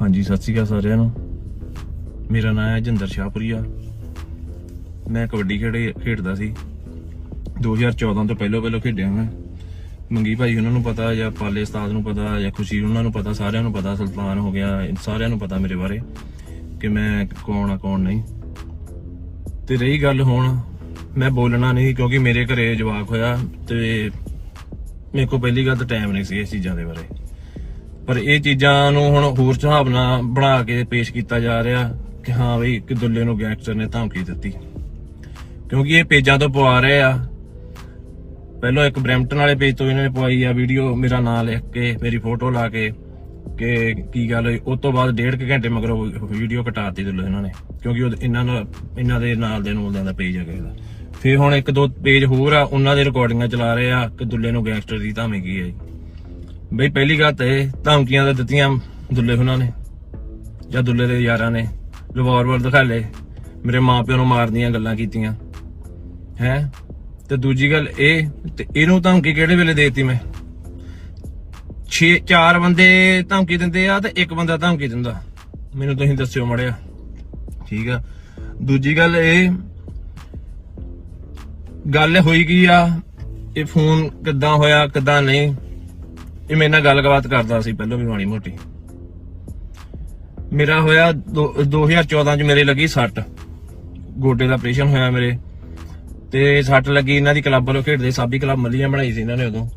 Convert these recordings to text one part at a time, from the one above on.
ਹਾਂਜੀ, ਸਤਿ ਸ਼੍ਰੀ ਅਕਾਲ ਸਾਰਿਆਂ ਨੂੰ। ਮੇਰਾ ਨਾਮ ਹੈ ਜਿੰਦਰ ਸ਼ਾਹਪੁਰੀਆ ਮੈਂ ਕਬੱਡੀ ਖੇਡੇ ਖੇਡਦਾ ਸੀ। 2014 ਤੋਂ ਪਹਿਲਾਂ ਪਹਿਲਾਂ ਖੇਡਿਆ ਮੈਂ। ਮੰਗੀ ਭਾਈ ਉਹਨਾਂ ਨੂੰ ਪਤਾ, ਜਾਂ ਪਾਲੇ ਉਸਤਾਦ ਨੂੰ ਪਤਾ, ਜਾਂ ਖੁਸ਼ੀ ਉਹਨਾਂ ਨੂੰ ਪਤਾ, ਸਾਰਿਆਂ ਨੂੰ ਪਤਾ, ਸੁਲਤਾਨ ਹੋ ਗਿਆ, ਸਾਰਿਆਂ ਨੂੰ ਪਤਾ ਮੇਰੇ ਬਾਰੇ ਕਿ ਮੈਂ ਕੌਣ ਆ, ਕੌਣ ਨਹੀਂ। ਤੇ ਰਹੀ ਗੱਲ ਹੁਣ ਮੈਂ ਬੋਲਣਾ ਨਹੀਂ ਕਿਉਂਕਿ ਮੇਰੇ ਘਰੇ ਜਵਾਕ ਹੋਇਆ ਤੇ ਮੇਰੇ ਕੋਲ ਪਹਿਲੀ ਗੱਲ ਤਾਂ ਟਾਈਮ ਨਹੀਂ ਸੀ ਇਸ ਚੀਜ਼ਾਂ ਦੇ ਬਾਰੇ। ਪਰ ਇਹ ਚੀਜ਼ਾਂ ਨੂੰ ਹੁਣ ਹੋਰ ਹਿਸਾਬ ਬਣਾ ਕੇ ਪੇਸ਼ ਕੀਤਾ ਜਾ ਰਿਹਾ ਕਿ ਹਾਂ ਬਈ ਕਿ ਦੁੱਲੇ ਨੂੰ ਗੈਂਗਸਟਰ ਨੇ ਧਮਕੀ ਦਿੱਤੀ। ਕਿਉਂਕਿ ਇਹ ਪੇਜਾਂ ਤੋਂ ਪਵਾ ਰਹੇ ਆ। ਪਹਿਲਾਂ ਇੱਕ ਬ੍ਰੈਂਪਟਨ ਵਾਲੇ ਪੇਜ ਤੋਂ ਇਹਨਾਂ ਨੇ ਪਵਾਈ ਆ ਵੀਡੀਓ ਮੇਰਾ ਨਾਮ ਲਿਖ ਕੇ, ਮੇਰੀ ਫੋਟੋ ਲਾ ਕੇ ਕਿ ਕੀ ਗੱਲ ਹੋਈ। ਉਸ ਤੋਂ ਬਾਅਦ ਡੇਢ ਕੁ ਘੰਟੇ ਮਗਰੋਂ ਵੀਡੀਓ ਕਟਾਤੀ ਦੁੱਲੇ ਇਹਨਾਂ ਨੇ। ਕਿਉਂਕਿ ਇਹਨਾਂ ਨਾਲ, ਇਹਨਾਂ ਦੇ ਨਾਲ ਦੇ ਨੂਲਦਿਆਂ ਦਾ ਪੇਜ ਹੈਗਾ ਇਹਦਾ। ਫਿਰ ਹੁਣ ਇੱਕ ਦੋ ਪੇਜ ਹੋਰ ਆ, ਉਹਨਾਂ ਦੇ ਰਿਕਾਰਡਿੰਗਾਂ ਚਲਾ ਰਹੇ ਆ ਕਿ ਦੁੱਲੇ ਨੂੰ ਗੈਂਗਸਟਰ ਦੀ ਧਮਕੀ ਹੈ ਜੀ। ਬਈ ਪਹਿਲੀ ਗੱਲ ਤਾਂ ਇਹ, ਧਮਕੀਆਂ ਤਾਂ ਦਿੱਤੀਆਂ ਦੁੱਲੇ ਉਹਨਾਂ ਨੇ, ਜਾਂ ਦੁੱਲੇ ਦੇ ਯਾਰਾਂ ਨੇ। ਰਿਵਾਲਵਰ ਦਿਖਾ ਲਏ, ਮੇਰੇ ਮਾਪਿਆਂ ਨੂੰ ਮਾਰਨ ਦੀਆਂ ਗੱਲਾਂ ਕੀਤੀਆਂ। ਹੈ? ਤੇ ਦੂਜੀ ਗੱਲ ਇਹ, ਤੇ ਇਹਨੂੰ ਧਮਕੀ ਕਿਹੜੇ ਵੇਲੇ ਦੇਤੀ ਮੈਂ? 6 ਚਾਰ ਬੰਦੇ ਧਮਕੀ ਦਿੰਦੇ ਆ ਤੇ ਇੱਕ ਬੰਦਾ ਧਮਕੀ ਦਿੰਦਾ। ਮੈਨੂੰ ਤੁਸੀਂ ਦੱਸਿਓ ਮੜਿਆ। ਠੀਕ ਆ। ਦੂਜੀ ਗੱਲ ਇਹ ਗੱਲ ਹੋਈ ਕੀ ਆ? ਇਹ ਫੋਨ ਕਿੱਦਾਂ ਹੋਇਆ, ਕਿੱਦਾਂ ਨਹੀਂ? ਇਹ ਮੇਰੇ ਨਾਲ ਗੱਲਬਾਤ ਕਰਦਾ ਸੀ ਪਹਿਲਾਂ ਵੀ ਮਾੜੀ ਮੋਟੀ। ਮੇਰਾ ਹੋਇਆ ਦੋ- 2014 ਚ ਮੇਰੇ ਲੱਗੀ ਸੱਟ। ਗੋਡੇ ਦਾ ਆਪਰੇਸ਼ਨ ਹੋਇਆ ਮੇਰੇ। ਤੇ ਸੱਟ ਲੱਗੀ ਇਹਨਾਂ ਦੀ ਕਲੱਬ ਵੱਲੋਂ ਖੇਡਦੇ ਸਾਬੀ ਕਲੱਬ ਮੱਲੀਆਂ ਬਣਾਈ ਸੀ ਇਹਨਾਂ ਨੇ ਉਦੋਂ।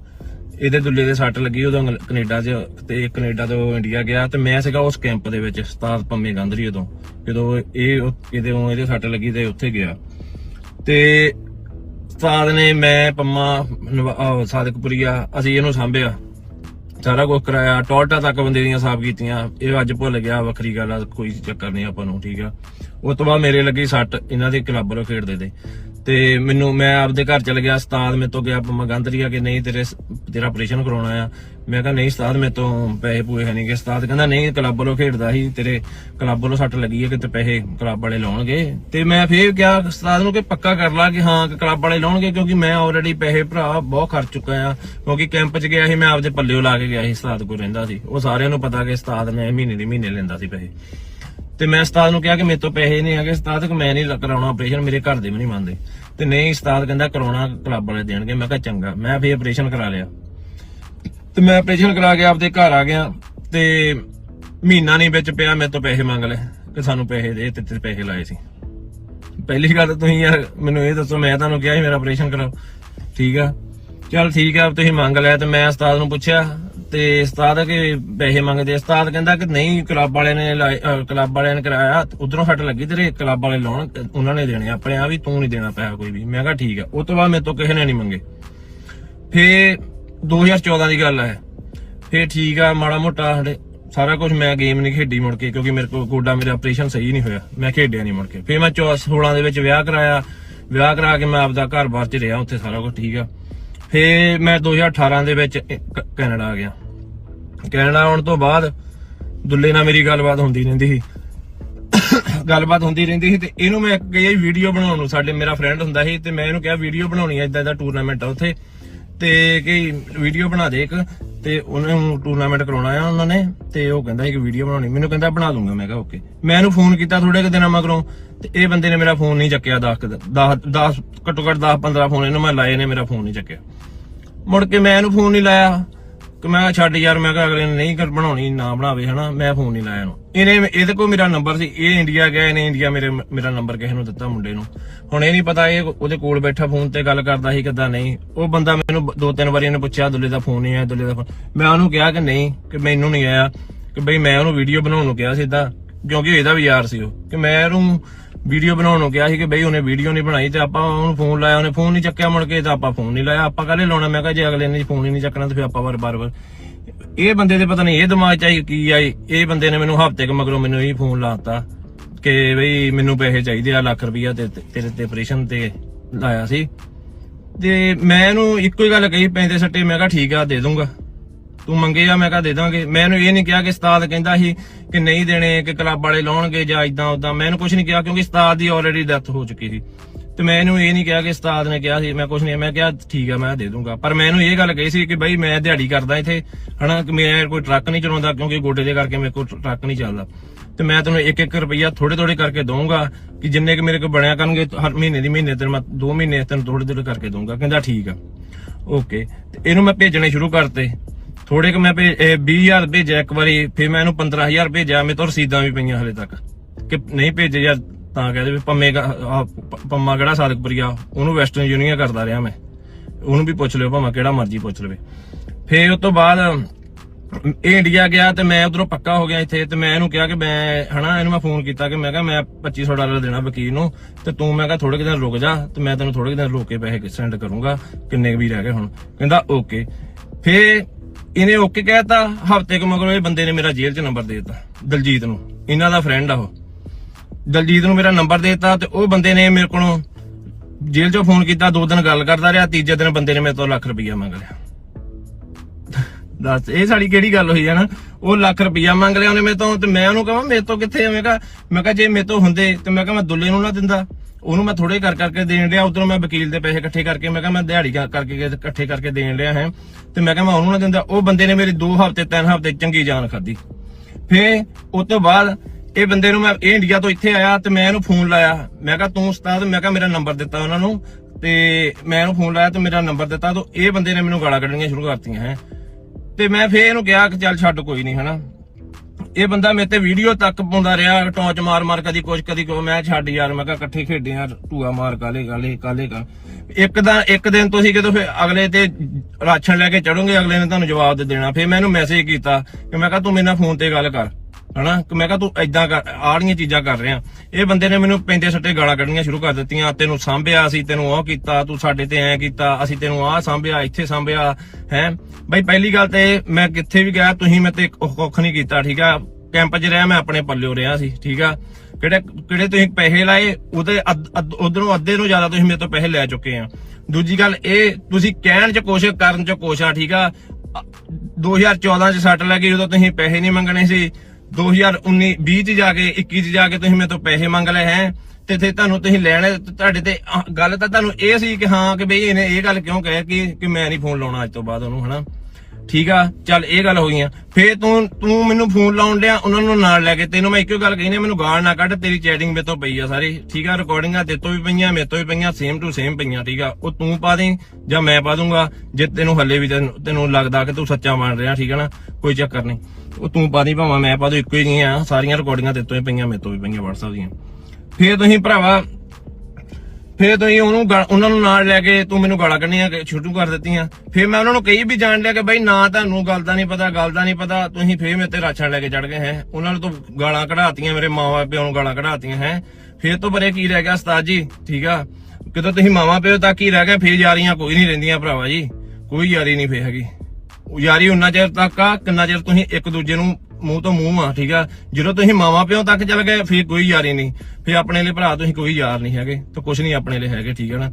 ਇਹਦੇ ਦੁੱਲੇ ਦੇ ਸੱਟ ਲੱਗੀ, ਉਦੋਂ ਅੰਗਲ- ਕੈਨੇਡਾ 'ਚ, ਤੇ ਕੈਨੇਡਾ ਤੋਂ ਇੰਡੀਆ ਗਿਆ ਤੇ ਮੈਂ ਸੀਗਾ ਉਸ ਕੈਂਪ ਦੇ ਵਿੱਚ, ਉਸਤਾਦ ਪੰਮੇ ਗਾਂਧਰੀ ਉਦੋਂ। ਜਦੋਂ ਇਹ ਇਹਦੇ ਉਹ ਇਹਦੇ ਸੱਟ ਲੱਗੀ ਤੇ ਉੱਥੇ ਗਿਆ। ਤੇ ਸਾਦ ਨੇ, ਮੈਂ, ਪੰਮਾ, ਨਵਾ- ਆਹ ਸਾਦਕਪੁਰੀਆ ਅਸੀਂ ਇਹਨੂੰ ਸਾਂਭਿਆ। ਸਾਰਾ ਕੁਝ ਕਰਾਇਆ ਟੋਲਟਾ ਤੱਕ ਬੰਦੇ ਦੀਆਂ ਸਾਫ਼ ਕੀਤੀਆਂ। ਇਹ ਅੱਜ ਭੁੱਲ ਗਿਆ, ਵੱਖਰੀ ਗੱਲ ਆ, ਕੋਈ ਚੱਕਰ ਨਹੀਂ ਆਪਾਂ ਨੂੰ, ਠੀਕ ਆ? ਉਸ ਤੋਂ ਬਾਅਦ ਮੇਰੇ ਲੱਗੀ ਸੱਟ, ਇਹਨਾਂ ਦੇ ਕਲੱਬ ਵੱਲੋਂ ਖੇਡਦੇ ਤੇ। ਤੇ ਮੈਨੂੰ, ਮੈਂ ਆਪਦੇ ਘਰ ਚਲ ਗਿਆ, ਉਸਤਾਦ ਮੇਰੇ ਤੋਂ ਗਿਆ, ਪੰਮਾ ਕਿ ਨਹੀਂ ਤੇਰੇ ਤੇਰਾ ਆਪਰੇਸ਼ਨ ਕਰਾਉਣਾ ਆ। ਮੈਂ ਕਿਹਾ ਨਹੀਂ ਉਸਤਾਦ, ਮੇਰੇ ਤੋਂ ਪੈਸੇ ਪੂਏ ਹੈ ਨਹੀਂ ਕਿ ਉਸਤਾਦ ਕਹਿੰਦਾ, ਨਹੀਂ ਕਲੱਬ ਵੱਲੋਂ ਖੇਡਦਾ ਸੀ, ਤੇਰੇ ਕਲੱਬ ਵੱਲੋਂ ਸੱਟ ਲੱਗੀ ਹੈ ਕਿ ਤੇ ਪੈਸੇ ਕਲੱਬ ਵਾਲੇ ਲਾਉਣਗੇ। ਤੇ ਮੈਂ ਫੇਰ ਕਿਹਾ ਉਸਤਾਦ ਨੂੰ ਕਿ ਪੱਕਾ ਕਰ ਲਾ ਕਿ ਹਾਂ, ਕਿ ਕਲੱਬ ਵਾਲੇ ਲਾਉਣਗੇ, ਕਿਉਂਕਿ ਮੈਂ ਆਲਰੇਡੀ ਪੈਸੇ ਭਰਾ ਬਹੁਤ ਖਰਚ ਚੁੱਕਾ ਆ। ਕਿਉਂਕਿ ਕੈਂਪ 'ਚ ਗਿਆ ਸੀ, ਮੈਂ ਆਪਦੇ ਪੱਲਿਓ ਲਾ ਕੇ ਗਿਆ ਸੀ, ਉਸਤਾਦ ਕੋਲ ਰਹਿੰਦਾ ਸੀ। ਉਹ ਸਾਰਿਆਂ ਨੂੰ ਪਤਾ ਕਿ ਉਸਤਾਦ ਨੇ ਮਹੀਨੇ ਦੀ ਮਹੀਨੇ ਲੈਂਦਾ ਸੀ ਪੈਸੇ। ਤੇ ਮੈਂ ਉਸਤਾਦ ਨੂੰ ਕਿਹਾ ਕਿ ਮੇਰੇ ਤੋਂ ਪੈਸੇ ਨਹੀਂ ਹੈਗੇ, ਉਸਤਾਦ ਕਿ ਮੈਂ ਨਹੀਂ ਕਰਾਉਣਾ ਆਪਰੇਸ਼ਨ ਮੇਰੇ ਘਰ ਦੇ ਵੀ ਨਹੀਂ ਮੰਨਦੇ। ਤੇ ਨਹੀਂ, ਉਸਤਾਦ ਕਹਿੰਦਾ ਕਰਾਉਣਾ ਕਲੱਬ ਵਾਲੇ ਦੇਣਗੇ। ਮੈਂ ਕਿਹਾ ਚੰਗਾ, ਮੈਂ ਫੇਰ ਆਪਰੇਸ਼ਨ ਕਰਾ ਲਿਆ। ਤੇ ਮੈਂ ਆਪਰੇਸ਼ਨ ਕਰਾ ਕੇ ਆਪਦੇ ਘਰ ਆ ਗਿਆ ਤੇ ਮਹੀਨਾ ਨਹੀਂ ਵਿੱਚ ਪਿਆ, ਮੇਰੇ ਤੋਂ ਪੈਸੇ ਮੰਗ ਲਏ ਕਿ ਸਾਨੂੰ ਪੈਸੇ ਦੇ ਤੇ ਤੇ ਪੈਸੇ ਲਾਏ ਸੀ। ਪਹਿਲੀ ਗੱਲ ਤਾਂ ਤੁਸੀਂ ਯਾਰ ਮੈਨੂੰ ਇਹ ਦੱਸੋ, ਮੈਂ ਤੁਹਾਨੂੰ ਕਿਹਾ ਸੀ ਮੇਰਾ ਆਪਰੇਸ਼ਨ ਕਰਾਓ। ਠੀਕ ਆ? ਚਲ ਠੀਕ ਆ, ਤੁਸੀਂ ਮੰਗ ਲਿਆ ਤੇ ਮੈਂ ਉਸਤਾਦ ਨੂੰ ਪੁੱਛਿਆ ਤੇ ਉਸਤਾਦ ਕਿ ਪੈਸੇ ਮੰਗਦੇ ਆ। ਉਸਤਾਦ ਕਹਿੰਦਾ ਕਿ ਨਹੀਂ ਕਲੱਬ ਵਾਲਿਆਂ ਨੇ ਲਾਏ- ਅਹ ਕਲੱਬ ਵਾਲਿਆਂ ਨੇ ਕਰਾਇਆ, ਉਧਰੋਂ ਫਟ ਲੱਗੀ ਤੇਰੇ ਕਲੱਬ ਵਾਲੇ ਲਾਉਣ, ਉਹਨਾਂ ਨੇ ਦੇਣੇ ਆਪਣੇ ਆ ਵੀ ਤੂੰ ਨਹੀਂ ਦੇਣਾ ਪੈਸਾ ਕੋਈ ਵੀ। ਮੈਂ ਕਿਹਾ ਠੀਕ ਆ। ਉਸ ਤੋਂ ਬਾਅਦ ਮੇਰੇ ਤੋਂ ਕਿਸੇ ਨੇ ਨਹੀਂ ਮੰਗੇ। ਫੇ 2014 ਦੀ ਗੱਲ ਹੈ ਫੇਰ ਠੀਕ ਆ, ਮਾੜਾ ਮੋਟਾ ਸਾਡੇ ਸਾਰਾ ਕੁਝ ਮੈਂ ਗੇਮ ਨਹੀਂ ਖੇਡੀ ਮੁੜ ਕੇ, ਕਿਉਂਕਿ ਮੇਰੇ ਕੋਲ ਗੋਡਾ ਮੇਰਾ ਆਪਰੇਸ਼ਨ ਸਹੀ ਨਹੀਂ ਹੋਇਆ। ਮੈਂ ਖੇਡਿਆ ਨਹੀਂ ਮੁੜ ਕੇ। ਫੇ ਮੈਂ 16 ਦੇ ਵਿੱਚ ਵਿਆਹ ਕਰਾਇਆ। ਵਿਆਹ ਕਰਾ ਕੇ ਮੈਂ ਆਪਦਾ ਘਰ-ਬਾਰ 'ਚ ਰਿਹਾ, ਉੱਥੇ ਸਾਰਾ ਕੁਝ ਠੀਕ ਆ। ਫੇ ਮੈਂ 2018 ਦੇ ਵਿੱਚ ਕੈਨੇਡਾ ਆ ਗਿਆ। ਕੈਨੇਡਾ ਆਉਣ ਤੋਂ ਬਾਅਦ ਦੁੱਲੇ ਨਾਲ ਮੇਰੀ ਗੱਲਬਾਤ ਹੁੰਦੀ ਰਹਿੰਦੀ ਸੀ। ਗੱਲਬਾਤ ਹੁੰਦੀ ਰਹਿੰਦੀ ਸੀ ਤੇ ਇਹਨੂੰ ਮੈਂ ਕਹੀ ਵੀਡੀਓ ਬਣਾਉਣ ਨੂੰ, ਸਾਡੇ ਮੇਰਾ ਫਰੈਂਡ ਹੁੰਦਾ ਸੀ ਤੇ ਮੈਂ ਇਹਨੂੰ ਕਿਹਾ, ਵੀਡੀਓ ਬਣਾਉਣੀ ਐ ਇਦਾਂ ਦਾ ਟੂਰਨਾਮੈਂਟ ਆ ਉੱਥੇ। ਤੇ ਕਿ ਵੀਡੀਓ ਬਣਾ ਦੇ ਇੱਕ। ਤੇ ਉਹਨੇ ਟੂਰਨਾਮੈਂਟ ਕਰਾਉਣਾ ਆ ਉਹਨਾਂ ਨੇ, ਤੇ ਉਹ ਕਹਿੰਦਾ ਇੱਕ ਵੀਡੀਓ ਬਣਾਉਣੀ। ਮੈਨੂੰ ਕਹਿੰਦਾ ਬਣਾ ਦੂੰਗਾ। ਮੈਂ ਕਿਹਾ ਓਕੇ ਮੈਂ ਇਹਨੂੰ ਫੋਨ ਕੀਤਾ ਥੋੜੇ ਕੁ ਦਿਨਾਂ ਮਗਰੋਂ। ਤੇ ਇਹ ਬੰਦੇ ਨੇ ਮੇਰਾ ਫੋਨ ਨਹੀਂ ਚੱਕਿਆ 10 10 10 ਘੱਟੋ ਘੱਟ 10 15 ਫੋਨ ਇਹਨੂੰ ਮੈਂ ਲਾਏ ਨੇ, ਮੇਰਾ ਫੋਨ ਨਹੀਂ ਚੱਕਿਆ। ਮੁੜ ਕੇ ਮੈਂ ਇਹਨੂੰ ਫੋਨ ਨਹੀਂ ਲਾਇਆ। ਕਿ ਮੈਂ ਛੱਡ ਯਾਰ, ਮੈਂ ਕਿਹਾ ਅਗਲੇ ਨੇ ਨਹੀਂ ਕਰ ਬਣਾਉਣੀ, ਨਾ ਬਣਾਵੇ ਹਨਾ, ਮੈਂ ਫੋਨ ਨਹੀਂ ਲਾਇਆ ਇਹਨੂੰ। ਇਹਨੇ ਇਹਦੇ ਕੋਲ ਮੇਰਾ ਨੰਬਰ ਸੀ, ਇਹ ਇੰਡੀਆ ਗਿਆ, ਇਹਨੇ ਇੰਡੀਆ ਮੇਰੇ ਮੇਰਾ ਨੰਬਰ ਕਿਸੇ ਨੂੰ ਦਿੱਤਾ ਮੁੰਡੇ ਨੂੰ। ਹੁਣ ਇਹ ਨਹੀਂ ਪਤਾ, ਇਹ ਉਹਦੇ ਕੋਲ ਬੈਠਾ ਫੋਨ ਤੇ ਗੱਲ ਕਰਦਾ ਸੀ ਕਿੱਦਾਂ ਨਹੀਂ। ਉਹ ਬੰਦਾ ਮੈਨੂੰ ਦੋ ਤਿੰਨ ਵਾਰੀ ਇਹਨੇ ਪੁੱਛਿਆ, ਦੁੱਲੇ ਦਾ ਫੋਨ ਨਹੀਂ ਆਇਆ, ਦੁੱਲੇ ਦਾ ਫੋਨ ਮੈਂ ਉਹਨੂੰ ਕਿਹਾ ਕਿ ਨਹੀਂ, ਕਿ ਮੈਨੂੰ ਨਹੀਂ ਆਇਆ, ਕਿ ਬਈ ਮੈਂ ਉਹਨੂੰ ਵੀਡੀਓ ਬਣਾਉਣ ਨੂੰ ਕਿਹਾ ਸੀ ਇਦਾਂ ਕਿਉਂਕਿ ਇਹਦਾ ਵੀ ਯਾਰ ਸੀ ਉਹ, ਕਿ ਮੈਂ ਉਹਨੂੰ ਵੀਡੀਓ ਬਣਾਉਣ ਨੂੰ ਕਿਹਾ ਸੀ ਕਿ ਬਈ ਉਹਨੇ ਵੀਡੀਓ ਨਹੀਂ ਬਣਾਈ ਤੇ ਆਪਾਂ ਉਹਨੂੰ ਫੋਨ ਲਾਇਆ, ਉਹਨੇ ਫੋਨ ਨਹੀਂ ਚੱਕਿਆ ਮੁੜ ਕੇ ਤਾਂ ਆਪਾਂ ਫੋਨ ਨਹੀਂ ਲਾਇਆ। ਆਪਾਂ ਕਾਹਲੇ ਲਾਉਣਾ? ਮੈਂ ਕਿਹਾ ਜੇ ਅਗਲੇ ਨੇ ਫੋਨ ਹੀ ਨਹੀਂ ਚੱਕਣਾ ਤੇ ਫਿਰ ਆਪਾਂ ਵਾਰ ਬਾਰ ਇਹ ਬੰਦੇ ਦੇ ਪਤਾ ਨਹੀਂ, ਇਹ ਦਿਮਾਗ ਚ ਆਈ ਕੀ ਆਈ ਇਹ ਬੰਦੇ ਨੇ ਮੈਨੂੰ ਹਫ਼ਤੇ ਕ ਮਗਰੋਂ ਮੈਨੂੰ ਇਹ ਫੋਨ ਲਾਤਾ ਕਿ ਬਈ ਮੈਨੂੰ ਪੈਸੇ ਚਾਹੀਦੇ ਆ, ਲੱਖ ਰੁਪਈਆ ਤੇ- ਤੇਰੇ ਤੇ ਆਪਰੇਸ਼ਨ ਤੇ ਲਾਇਆ ਸੀ। ਤੇ ਮੈਂ ਇਹਨੂੰ ਇੱਕੋ ਹੀ ਗੱਲ ਕਹੀ ਪੈਂਦੇ ਸੱਟੇ, ਮੈਂ ਕਿਹਾ ਠੀਕ ਆ, ਦੇ ਦੂੰਗਾ ਤੂੰ ਮੰਗੇ ਆ, ਮੈਂ ਕਿਹਾ ਦੇ ਦਾਂਗੇ। ਮੈਂ ਇਹਨੂੰ ਇਹ ਨਹੀਂ ਕਿਹਾ ਕਿ ਉਸਤਾਦ ਕਹਿੰਦਾ ਸੀ ਕਿ ਨਹੀਂ ਦੇਣੇ, ਕਿ ਕਲੱਬ ਵਾਲੇ ਲਾਉਣਗੇ ਜਾਂ ਇਦਾਂ ਉਦਾਂ ਮੈਂ ਇਹਨੂੰ ਕੁਝ ਨਹੀਂ ਕਿਹਾ ਕਿਉਂਕਿ ਉਸਤਾਦ ਦੀ ਆਲਰੇਡੀ ਡੈਥ ਹੋ ਚੁੱਕੀ ਸੀ। ਤੇ ਮੈਂ ਇਹਨੂੰ ਇਹ ਨਹੀਂ ਕਿਹਾ ਕਿ ਉਸਤਾਦ ਨੇ ਕਿਹਾ ਸੀ, ਮੈਂ ਕੁਝ ਨਹੀਂ ਮੈਂ ਕਿਹਾ, ਠੀਕ ਆ, ਮੈਂ ਦੇ ਦੂੰਗਾ। ਪਰ ਮੈਂ ਇਹਨੂੰ ਇਹ ਗੱਲ ਕਹੀ ਸੀ ਕਿ ਬਈ ਮੈਂ ਦਿਹਾੜੀ ਕਰਦਾ ਇੱਥੇ, ਹਨਾ, ਕਿ ਮੈਂ ਕੋਈ ਟਰੱਕ ਨਹੀਂ ਚਲਾਉਂਦਾ ਕਿਉਂਕਿ ਗੋਡੇ ਦੇ ਕਰਕੇ ਮੇਰੇ ਕੋਲ ਟਰੱਕ ਨਹੀਂ ਚੱਲਦਾ। ਤੇ ਮੈਂ ਤੈਨੂੰ ਇੱਕ ਇੱਕ ਰੁਪਈਆ ਥੋੜੇ ਥੋੜੇ ਕਰਕੇ ਦਊਂਗਾ ਕਿ ਜਿੰਨੇ ਕਿ ਮੇਰੇ ਕੋਲ ਬਣਿਆ ਕਰਨਗੇ, ਹਰ ਮਹੀਨੇ ਦੀ ਮਹੀਨੇ ਤੈਨੂੰ ਮੈਂ 2 ਮਹੀਨੇ ਤੈਨੂੰ ਥੋੜੇ ਥੋੜੇ ਕਰਕੇ ਦਊਂਗਾ। ਕਹਿੰਦਾ ਠੀਕ ਆ। ਓਕੇ। ਤੇ ਇਹਨੂੰ ਮੈਂ ਭੇਜਣੇ ਸ਼ੁਰੂ ਕਰਤੇ। ਥੋੜੇ ਕੁ ਮੈਂ ਭੇਜ ਇਹ 20000 ਭੇਜਿਆ ਇੱਕ ਵਾਰੀ, ਫਿਰ ਮੈਂ ਇਹਨੂੰ 15000 ਭੇਜਿਆ ਮੇਰੇ ਤੋਂ ਰਸੀਦਾਂ ਵੀ ਪਈਆਂ ਹਲੇ ਤੱਕ। ਕਿ ਨਹੀਂ ਭੇਜੇ ਯਾਰ ਤਾਂ ਕਹਦੇ ਵੀ ਪੰਮੇ ਪੰਮਾ ਕਿਹੜਾ ਸਾਦਕਪੁਰੀਆ, ਉਹਨੂੰ ਵੈਸਟਰਨ ਯੂਨੀਅਨ ਕਰਦਾ ਰਿਹਾ ਮੈਂ। ਉਹਨੂੰ ਵੀ ਪੁੱਛ ਲਿਓ ਭਾਵੇਂ ਕਿਹੜਾ ਮਰਜ਼ੀ ਪੁੱਛ ਲਵੇ। ਫਿਰ ਉਸ ਤੋਂ ਬਾਅਦ, ਇਹ ਇੰਡੀਆ ਗਿਆ ਤੇ ਮੈਂ ਉਧਰੋਂ ਪੱਕਾ ਹੋ ਗਿਆ ਇੱਥੇ ਤੇ ਮੈਂ ਇਹਨੂੰ ਕਿਹਾ ਕਿ ਮੈਂ, ਹਨਾ, ਇਹਨੂੰ ਮੈਂ ਫੋਨ ਕੀਤਾ ਕਿ ਮੈਂ ਕਿਹਾ ਮੈਂ 2500 ਡਾਲਰ ਦੇਣਾ ਵਕੀਲ ਨੂੰ ਤੇ ਤੂੰ ਮੈਂ ਕਿਹਾ ਥੋੜੇ ਕੁ ਦਿਨ ਰੁਕ ਜਾ ਤੇ ਮੈਂ ਤੈਨੂੰ ਥੋੜੇ ਕੁ ਦਿਨ ਰੁਕ ਕੇ ਪੈਸੇ ਸੈਂਡ ਕਰੂੰਗਾ, ਕਿੰਨੇ ਕੁ ਵੀ ਰਹਿ ਗਏ ਹੁਣ। ਕਹਿੰਦਾ, ਓਕੇ। ਫੇਰ ਇਹਨੇ ਓਕੇ ਕਹਿਤਾ, ਹਫ਼ਤੇ ਕੁ ਮਗਰੋਂ ਇਹ ਬੰਦੇ ਨੇ ਮੇਰਾ ਜੇਲ੍ਹ 'ਚ ਨੰਬਰ ਦੇ ਦਿੱਤਾ, ਦਲਜੀਤ ਨੂੰ। ਇਹਨਾਂ ਦਾ ਫਰੈਂਡ ਆ ਉਹ। ਦਲਜੀਤ ਨੂੰ ਮੇਰਾ ਨੰਬਰ ਦੇ ਦਿੱਤਾ ਤੇ ਉਹ ਬੰਦੇ ਨੇ ਮੇਰੇ ਕੋਲੋਂ ਜੇਲ੍ਹ 'ਚੋਂ ਫੋਨ ਕੀਤਾ, ਦੋ ਦਿਨ ਗੱਲ ਕਰਦਾ ਰਿਹਾ, ਤੀਜੇ ਦਿਨ ਬੰਦੇ ਨੇ ਮੇਰੇ ਤੋਂ ਲੱਖ ਰੁਪਈਆ ਮੰਗ ਲਿਆ। ਦੱਸ, ਇਹ ਸਾਡੀ ਕਿਹੜੀ ਗੱਲ ਹੋਈ ਹੈ ਨਾ? ਉਹ ਲੱਖ ਰੁਪਈਆ ਮੰਗ ਲਿਆ ਉਹਨੇ ਮੇਰੇ ਤੋਂ ਤੇ ਮੈਂ ਉਹਨੂੰ ਕਹਾਂ, ਮੇਰੇ ਤੋਂ ਕਿੱਥੇ ਆ? ਮੈਂ ਕਿਹਾ ਮੈਂ ਕਿਹਾ ਜੇ ਮੇਰੇ ਤੋਂ ਹੁੰਦੇ ਤੇ ਮੈਂ ਕਿਹਾ ਮੈਂ ਦੁੱਲੇ ਨੂੰ ਨਾ ਦਿੰਦਾ। ਉਹਨੂੰ ਮੈਂ ਥੋੜੇ ਕਰ ਕਰਕੇ ਦੇਣ ਰਿਹਾ ਉਧਰੋਂ ਮੈਂ ਵਕੀਲ ਦੇ ਪੈਸੇ ਇਕੱਠੇ ਕਰਕੇ, ਮੈਂ ਕਿਹਾ ਮੈਂ ਦਿਹਾੜੀ ਕਰ- ਕਰਕੇ ਇਕੱਠੇ ਕਰਕੇ ਦੇਣ ਰਿਹਾ ਹੈ। ਤੇ ਮੈਂ ਕਿਹਾ ਮੈਂ ਉਹਨੂੰ ਨਾ ਦਿੰਦਾ, ਉਹ ਬੰਦੇ ਨੇ ਮੇਰੀ 2 ਹਫ਼ਤੇ 3 ਹਫ਼ਤੇ ਚੰਗੀ ਜਾਨ ਖਾਦੀ ਫੇਰ ਉਸ ਤੋਂ ਬਾਅਦ ਇਹ ਬੰਦੇ ਨੂੰ ਮੈਂ, ਇਹ ਇੰਡੀਆ ਤੋਂ ਇੱਥੇ ਆਇਆ ਤੇ ਮੈਂ ਇਹਨੂੰ ਫੋਨ ਲਾਇਆ। ਮੈਂ ਕਿਹਾ, ਤੂੰ ਉਸਤਾਦ, ਮੈਂ ਕਿਹਾ ਮੇਰਾ ਨੰਬਰ ਦਿੱਤਾ ਉਹਨਾਂ ਨੂੰ ਤੇ ਮੈਂ ਇਹਨੂੰ ਫੋਨ ਲਾਇਆ ਤੇ ਮੇਰਾ ਨੰਬਰ ਦਿੱਤਾ ਤਾਂ ਇਹ ਬੰਦੇ ਨੇ ਮੈਨੂੰ ਗਾਲਾਂ ਕੱਢਣੀਆਂ ਸ਼ੁਰੂ ਕਰਤੀਆਂ ਹੈ। ਤੇ ਮੈਂ ਫੇਰ ਇਹਨੂੰ ਕਿਹਾ ਕਿ ਚੱਲ ਛੱਡ, ਕੋਈ ਨਹੀਂ ਹਨਾ? ਇਹ ਬੰਦਾ ਮੇਰੇ ਤੇ ਵੀਡੀਓ ਤੱਕ ਪਾਉਂਦਾ ਰਿਹਾ, ਟੌਂਚ ਮਾਰ ਮਾਰ ਕਦੀ ਕੁਛ, ਕਦੀ ਕੋ ਮੈਂ ਛੱਡ ਯਾਰ, ਮੈਂ ਕਿਹਾ ਇਕੱਠੇ ਖੇਡੇ ਯਾਰ ਟੂਆ ਮਾਰ ਕਾਲੇ ਕਾਲੇ ਕਾਲੇ ਕਾ ਇੱਕ ਦਾ ਇੱਕ ਦਿਨ ਤੁਸੀਂ ਕਿਦੋਂ ਫਿਰ ਅਗਲੇ ਤੇ ਰਾਸ਼ਨ ਲੈ ਕੇ ਚੜੋਗੇ ਅਗਲੇ ਨੇ ਤੁਹਾਨੂੰ ਜਵਾਬ ਦੇ ਦੇਣਾ। ਫਿਰ ਮੈਂ ਇਹਨੂੰ ਮੈਸੇਜ ਕੀਤਾ ਕਿ ਮੈਂ ਕਿਹਾ ਤੂੰ ਮੇਰੇ ਨਾਲ ਫੋਨ ਤੇ ਗੱਲ ਕਰ। ਹਨਾ? ਕਿ ਮੈਂ ਕਿਹਾ ਤੂੰ ਐਦਾਂ ਕਰ, ਆੜੀਆਂ ਚੀਜ਼ਾਂ ਕਰ ਰਿਹਾ। ਇਹ ਬੰਦੇ ਨੇ ਮੈਨੂੰ ਪੈਂਦੇ ਸੱਟੇ ਗਾਲਾਂ ਕੱਢਣੀਆਂ ਸ਼ੁਰੂ ਕਰ ਦਿੱਤੀਆਂ। ਤੈਨੂੰ ਸਾਂਭਿਆ, ਅਸੀਂ ਤੈਨੂੰ ਉਹ ਕੀਤਾ, ਤੂੰ ਸਾਡੇ ਤੇ ਐ ਕੀਤਾ, ਅਸੀਂ ਤੈਨੂੰ ਆਹ ਸਾਂਭਿਆ, ਇੱਥੇ ਸਾਂਭਿਆ, ਹੈ? ਬਈ ਪਹਿਲੀ ਗੱਲ ਤੇ ਮੈਂ ਕਿੱਥੇ ਵੀ ਗਿਆ, ਤੁਸੀਂ ਮੈਂ ਤੇ ਕੁੱਖ ਨਹੀਂ ਕੀਤਾ, ਠੀਕ ਆ? ਕੈਂਪ 'ਚ ਰਿਹਾ, ਮੈਂ ਆਪਣੇ ਪੱਲਿਓ ਰਿਹਾ ਸੀ, ਠੀਕ ਆ? ਕਿਹੜੇ ਕਿਹੜੇ ਤੁਸੀਂ ਪੈਸੇ ਲਾਏ, ਉਹਦੇ ਉਧਰੋਂ ਅੱਧੇ ਨੂੰ ਜ਼ਿਆਦਾ ਤੁਸੀਂ ਮੇਰੇ ਤੋਂ ਪੈਸੇ ਲੈ ਚੁੱਕੇ ਆ। ਦੂਜੀ ਗੱਲ ਇਹ, ਤੁਸੀਂ ਕਹਿਣ 'ਚ ਕੋਸ਼ਿਸ਼, ਕਰਨ 'ਚ ਕੋਸ਼ਿਸ਼ ਆ, ਠੀਕ ਆ? ਅ- 2014 ਚ ਸੱਟ ਲੱਗੀ, ਉਦੋਂ ਤੁਸੀਂ ਪੈਸੇ ਨਹੀਂ ਮੰਗਣੇ ਸੀ। 2019 20 ਚ ਜਾ ਕੇ 21 ਚ ਜਾ ਕੇ ਤੁਸੀਂ ਮੇਰੇ ਤੋਂ ਪੈਸੇ ਮੰਗ ਲਏ ਹੈ, ਤੇ ਤੇ ਤੁਹਾਨੂੰ ਤੁਸੀਂ ਲੈਣੇ ਤੁਹਾਡੇ ਤੇ ਗੱਲ ਤਾਂ ਤੁਹਾਨੂੰ ਇਹ ਸੀ ਕਿ ਹਾਂ, ਕਿ ਬਈ ਇਹਨੇ ਇਹ ਗੱਲ ਕਿਉਂ ਕਹਿ ਕਿ ਕਿ ਮੈਂ ਨਹੀਂ ਫੋਨ ਲਾਉਣਾ ਅੱਜ ਤੋਂ ਬਾਅਦ ਉਹਨੂੰ, ਹਨਾ? ਠੀਕ ਆ? ਚੱਲ ਇਹ ਗੱਲ ਹੋ ਗਈਆਂ। ਫੇਰ ਤੂੰ ਤੂੰ ਮੈਨੂੰ ਫੋਨ ਲਾਉਣ ਡਿਆ, ਉਹਨਾਂ ਨੂੰ ਨਾਲ ਲੈ ਕੇ। ਤੈਨੂੰ ਮੈਂ ਇੱਕੋ ਗੱਲ ਕਹੀ ਨੇ, ਮੈਨੂੰ ਗਾਲ ਨਾ ਕੱਢ, ਤੇਰੀ ਚੈਟਿੰਗ ਮੇਰੇ ਤੋਂ ਪਈ ਆ ਸਾਰੀ। ਠੀਕ ਆ? ਰਿਕਾਰਡਿੰਗਾਂ ਤੇ ਤੋਂ ਵੀ ਪਈਆਂ, ਮੇਰੇ ਤੋਂ ਵੀ ਪਈਆਂ ਸੇਮ ਟੂ ਸੇਮ ਪਈਆਂ, ਠੀਕ ਆ? ਉਹ ਤੂੰ ਪਾ ਦੇ, ਜਾਂ ਮੈਂ ਪਾ ਦੂੰਗਾ। ਜੇ ਤੈਨੂੰ ਹੱਲੇ ਵੀ ਤੈਨੂੰ ਲੱਗਦਾ ਕਿ ਤੂੰ ਸੱਚਾ ਮੰਨ ਰਿਹਾ, ਠੀਕ ਆ ਨਾ? ਕੋਈ ਚੱਕਰ ਨਹੀਂ। ਉਹ ਤੂੰ ਪਾ ਦੀ, ਭਾਵੇਂ ਮੈਂ ਪਾ ਦੂੰ, ਇੱਕੋ ਹੀ ਨਹੀਂ ਆ ਸਾਰੀਆਂ ਰਿਕਾਰਡਿੰਗਾਂ ਤੇ ਤੋਂ ਹੀ ਪਈਆਂ, ਮੇਰੇ ਤੋਂ ਵੀ ਪਈਆਂ, WhatsApp ਦੀਆਂ। ਫੇਰ ਤੁਸੀਂ ਭਰਾਵਾ ਫੇਰ ਤੁਸੀਂ ਉਹਨੂੰ ਉਹਨਾਂ ਨੂੰ ਨਾਲ ਲੈ ਕੇ ਤੂੰ ਮੈਨੂੰ ਗਾਲਾਂ ਕੱਢਣੀਆਂ ਕਿ ਕਰ ਦਿੱਤੀਆਂ। ਫੇਰ ਮੈਂ ਉਹਨਾਂ ਨੂੰ ਕਹੀ ਵੀ ਜਾਣ ਲਿਆ ਕਿ ਬਈ ਨਾ ਤੁਹਾਨੂੰ ਗੱਲ ਦਾ ਨਹੀਂ ਪਤਾ, ਗੱਲ ਦਾ ਨਹੀਂ ਪਤਾ, ਤੁਸੀਂ ਫੇਰ ਮੇਰੇ ਤੇ ਰਾਛਾਂ ਲੈ ਕੇ ਚੜ ਗਏ ਹੈ। ਉਹਨਾਂ ਨੂੰ ਤਾਂ ਗਾਲਾਂ ਕਢਾਤੀਆਂ, ਮੇਰੇ ਮਾਵਾ ਪਿਓ ਨੂੰ ਗਾਲਾਂ ਕਢਾਤੀਆਂ ਹੈ। ਫੇਰ ਤੋਂ ਬਰੇ ਕੀ ਰਹਿ ਗਿਆ ਉਸਤਾਦ ਜੀ? ਠੀਕ ਆ? ਕਿਤੇ ਤੁਸੀਂ ਮਾਵਾ ਪਿਓ ਤੱਕ ਹੀ ਰਹਿ ਗਏ, ਫੇਰ ਯਾਰੀਆਂ ਕੋਈ ਨਹੀਂ ਰਹਿੰਦੀਆਂ ਭਰਾਵਾ ਜੀ। ਕੋਈ ਯਾਰੀ ਨਹੀਂ ਫੇਰ ਹੈਗੀ। ਯਾਰੀ ਉਨਾ ਚਿਰ ਤੱਕ ਆ, ਕਿੰਨਾ ਚਿਰ ਤੁਸੀਂ ਇੱਕ ਦੂਜੇ ਨੂੰ ਮੂੰਹ ਤੋਂ ਮੂੰਹ ਆ, ਠੀਕ ਆ? ਜਦੋਂ ਤੁਸੀਂ ਮਾਵਾ ਪਿਓ ਤੱਕ ਚੱਲ ਗਏ, ਫੇਰ ਕੋਈ ਯਾਰੀ ਨਹੀਂ। ਫਿਰ ਆਪਣੇ ਲਈ ਭਰਾ ਤੁਸੀਂ ਕੋਈ ਯਾਰ ਨਹੀਂ ਹੈਗੇ, ਤੇ ਕੁਝ ਨਹੀਂ ਆਪਣੇ ਲਈ ਹੈਗੇ, ਠੀਕ ਹੈ ਨਾ?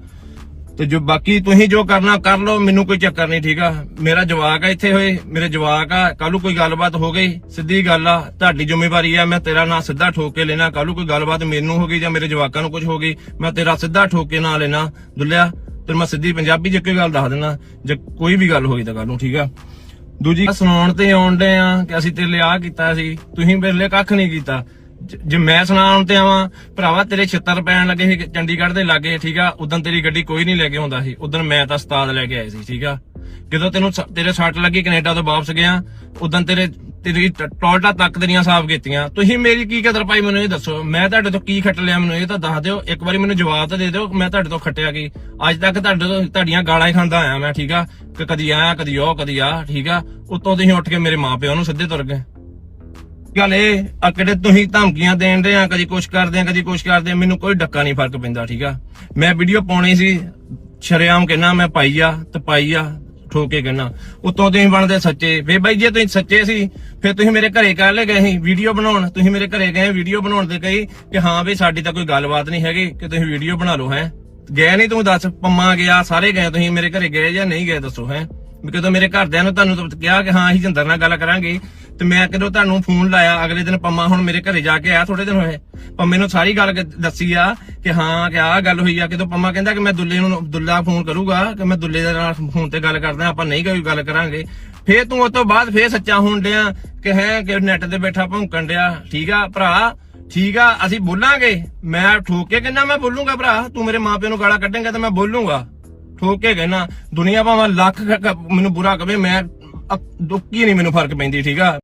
ਤੇ ਜੋ ਬਾਕੀ ਤੁਸੀਂ ਜੋ ਕਰਨਾ, ਕਰ ਲਓ, ਮੈਨੂੰ ਕੋਈ ਚੱਕਰ ਨਹੀਂ, ਠੀਕ ਆ? ਮੇਰਾ ਜਵਾਕ ਆ ਇੱਥੇ ਹੋਏ, ਮੇਰੇ ਜਵਾਕ ਆ ਕੱਲੂ ਕੋਈ ਗੱਲਬਾਤ ਹੋ ਗਈ, ਸਿੱਧੀ ਗੱਲ ਆ, ਤੁਹਾਡੀ ਜ਼ਿੰਮੇਵਾਰੀ ਆ, ਮੈਂ ਤੇਰਾ ਨਾਂ ਸਿੱਧਾ ਠੋਕ ਕੇ ਲੈਣਾ ਕੱਲੂ ਕੋਈ ਗੱਲਬਾਤ ਮੈਨੂੰ ਹੋ ਗਈ ਜਾਂ ਮੇਰੇ ਜਵਾਕਾਂ ਨੂੰ ਕੁਝ ਹੋ ਗਈ, ਮੈਂ ਤੇਰਾ ਸਿੱਧਾ ਠੋਕ ਕੇ ਨਾਂ ਲੈਣਾ, ਦੁੱਲਿਆ, ਤੇ ਮੈਂ ਸਿੱਧੀ ਪੰਜਾਬੀ ਚ ਇੱਕੋ ਗੱਲ ਦੱਸ ਦਿੰਦਾ, ਜੇ ਕੋਈ ਵੀ ਗੱਲ ਹੋਈ ਤਾਂ ਕੱਲ ਨੂੰ, ਠੀਕ ਆ? ਦੂਜੀ ਸੁਣਾਉਣ ਤੇ ਆਉਂਦੇ ਆ ਕਿ ਅਸੀਂ ਤੇਰੇ ਲਈ ਆ ਕੀਤਾ ਸੀ। ਤੁਸੀਂ ਮੇਰੇ ਲਈ ਕੱਖ ਨਹੀਂ ਕੀਤਾ। ਜ- ਜੇ ਮੈਂ ਸੁਣਾਉਣ ਤੇ ਆਵਾਂ, ਭਰਾਵਾ ਤੇਰੇ ਛਿੱਤਰ ਪੈਣ ਲੱਗੇ ਸੀ ਚੰਡੀਗੜ੍ਹ ਦੇ ਲਾਗੇ, ਠੀਕ ਆ? ਉਦੋਂ ਤੇਰੀ ਗੱਡੀ ਕੋਈ ਨਹੀਂ ਲੈ ਕੇ ਆਉਂਦਾ ਸੀ। ਉਦੋਂ ਮੈਂ ਤਾਂ ਉਸਤਾਦ ਲੈ ਕੇ ਆਇਆ ਸੀ, ਠੀਕ ਆ? ਜਦੋਂ ਤੈਨੂੰ ਸ- ਤੇਰੇ ਸੱਟ ਲੱਗੀ ਕੈਨੇਡਾ ਤੋਂ ਵਾਪਸ ਗਿਆ ਉਦੋਂ ਤੇਰੇ ਤੇ ਤੁਸੀਂ ਟੋਲਟਾ ਤੱਕ ਤੇਰੀਆਂ ਸਾਫ਼ ਕੀਤੀਆਂ। ਤੁਸੀਂ ਮੇਰੀ ਕੀ ਕਦਰ ਪਾਈ ਮੈਨੂੰ ਇਹ ਦੱਸੋ, ਮੈਂ ਤੁਹਾਡੇ ਤੋਂ ਕੀ ਖੱਟ ਲਿਆ, ਮੈਨੂੰ ਇਹ ਤਾਂ ਦੱਸ ਦਿਓ, ਇੱਕ ਵਾਰੀ ਮੈਨੂੰ ਜਵਾਬ ਤਾਂ ਦੇ ਦਿਓ, ਮੈਂ ਤੁਹਾਡੇ ਤੋਂ ਖੱਟਿਆ ਕੀ? ਅੱਜ ਤੱਕ ਤੁਹਾਡੇ ਤੋਂ, ਤੁਹਾਡੀਆਂ ਗਾਲਾਂ ਹੀ ਖਾਂਦਾ ਆਇਆ ਮੈਂ, ਠੀਕ ਆ? ਕਿ, ਕਦੀ ਆਇਆ, ਕਦੀ ਉਹ, ਕਦੀ ਆ, ਠੀਕ ਆ? ਉੱਤੋਂ ਤੁਸੀਂ ਉੱਠ ਕੇ ਮੇਰੇ ਮਾਪਿਆਂ ਨੂੰ ਸਿੱਧੇ ਤੁਰ ਗਏ। ਗੱਲ ਇਹ? ਆ ਕਿਹੜੇ ਤੁਸੀਂ ਧਮਕੀਆਂ ਦੇਣ ਦੇ ਆ, ਕਦੀ ਕੁਛ ਕਰਦੇ ਆ, ਕਦੀ ਕੁਛ ਕਰਦੇ ਆ, ਮੈਨੂੰ ਕੋਈ ਡੱਕਾ ਨਹੀਂ ਫ਼ਰਕ ਪੈਂਦਾ, ਠੀਕ ਆ? ਮੈਂ ਵੀਡੀਓ ਪਾਉਣੀ ਸੀ, ਸ਼ਰੇਆਮ ਕਹਿਣਾ ਮੈਂ ਪਾਈ ਆ, ਤੇ ਪਾਈ ਆ ਠੋਕ ਕੇ ਕਹਿਣਾ। ਉਤੋਂ ਤੁਸੀਂ ਬਣਦੇ ਸੱਚੇ। ਵੇ ਬਾਈ ਜੇ ਤੁਸੀਂ ਸੱਚੇ ਸੀ, ਫਿਰ ਤੁਸੀਂ ਮੇਰੇ ਘਰੇ ਕਹਿ ਲੈ ਗਏ ਸੀ ਵੀਡੀਓ ਬਣਾਉਣ। ਤੁਸੀਂ ਮੇਰੇ ਘਰੇ ਗਏ ਵੀਡੀਓ ਬਣਾਉਣ ਤੇ ਕਹੀ ਕਿ ਹਾਂ ਵੀ ਸਾਡੀ ਤਾਂ ਕੋਈ ਗੱਲਬਾਤ ਨਹੀਂ ਹੈਗੀ, ਕਿ ਤੁਸੀਂ ਵੀਡੀਓ ਬਣਾ ਲਓ, ਹੈ। ਗਏ ਨਹੀਂ ਤੂੰ ਦੱਸ, ਪੰਮਾ ਗਿਆ ਸਾਰੇ ਗਏ, ਤੁਸੀਂ ਮੇਰੇ ਘਰੇ ਗਏ ਜਾਂ ਨਹੀਂ ਗਏ ਦੱਸੋ, ਹੈ। ਵੀ ਮੇਰੇ ਘਰਦਿਆਂ ਨੂੰ ਤੁਹਾਨੂੰ ਤਾਂ ਕਿਹਾ ਕਿ ਹਾਂ ਅਸੀਂ ਜਿੰਦਰ ਨਾਲ ਗੱਲ ਕਰਾਂਗੇ। ਤੇ ਮੈਂ ਕਦੋਂ ਤੁਹਾਨੂੰ ਫੋਨ ਲਾਇਆ? ਅਗਲੇ ਦਿਨ ਪੰਮਾ ਹੁਣ ਮੇਰੇ ਘਰੇ ਜਾ ਕੇ ਆਇਆ ਥੋੜੇ ਦਿਨ ਹੋਏ। ਪੰਮੇ ਨੂੰ ਸਾਰੀ ਗੱਲ ਦੱਸੀ ਆ ਕਿ ਹਾਂ, ਕਿ ਆਹ ਗੱਲ ਹੋਈ ਆ। ਕਿਦੋਂ ਪੰਮਾ ਕਹਿੰਦਾ ਕਿ ਮੈਂ ਦੁੱਲੇ ਨੂੰ ਦੁੱਲਾ ਫੋਨ ਕਰੂਗਾ, ਕਿ ਮੈਂ ਦੁੱਲੇ ਦੇ ਨਾਲ ਫੋਨ ਤੇ ਗੱਲ ਕਰਦਾ, ਆਪਾਂ ਨਹੀਂ ਕੋਈ ਗੱਲ ਕਰਾਂਗੇ। ਫੇਰ ਤੂੰ ਉਸ ਤੋਂ ਬਾਅਦ ਫੇਰ ਸੱਚਾ ਹੋਣ ਡਿਆ ਕਿ ਹੈ, ਕਿ ਨੈਟ ਤੇ ਬੈਠਾ ਭੌਂਕਣ ਡਿਆ। ਠੀਕ ਆ ਭਰਾ, ਠੀਕ ਆ, ਅਸੀਂ ਬੋਲਾਂਗੇ। ਮੈਂ ਠੋਕ ਕੇ ਕਹਿੰਦਾ, ਮੈਂ ਬੋਲੂੰਗਾ ਭਰਾ, ਤੂੰ ਮੇਰੇ ਮਾਪਿਆਂ ਨੂੰ ਗਾਲਾਂ ਕੱਢੇਂਗਾ ਤਾਂ ਮੈਂ ਬੋਲੂੰਗਾ। ਠੋਕ ਕੇ ਕਹਿੰਦਾ, ਦੁਨੀਆ ਭਾਵੇਂ ਲੱਖ ਮੈਨੂੰ ਬੁਰਾ ਕਵੇ, ਮੈਂ ਦੁੱਕੀ ਨਹੀਂ ਮੈਨੂੰ ਫ਼ਰਕ ਪੈਂਦੀ, ਠੀਕ ਆ?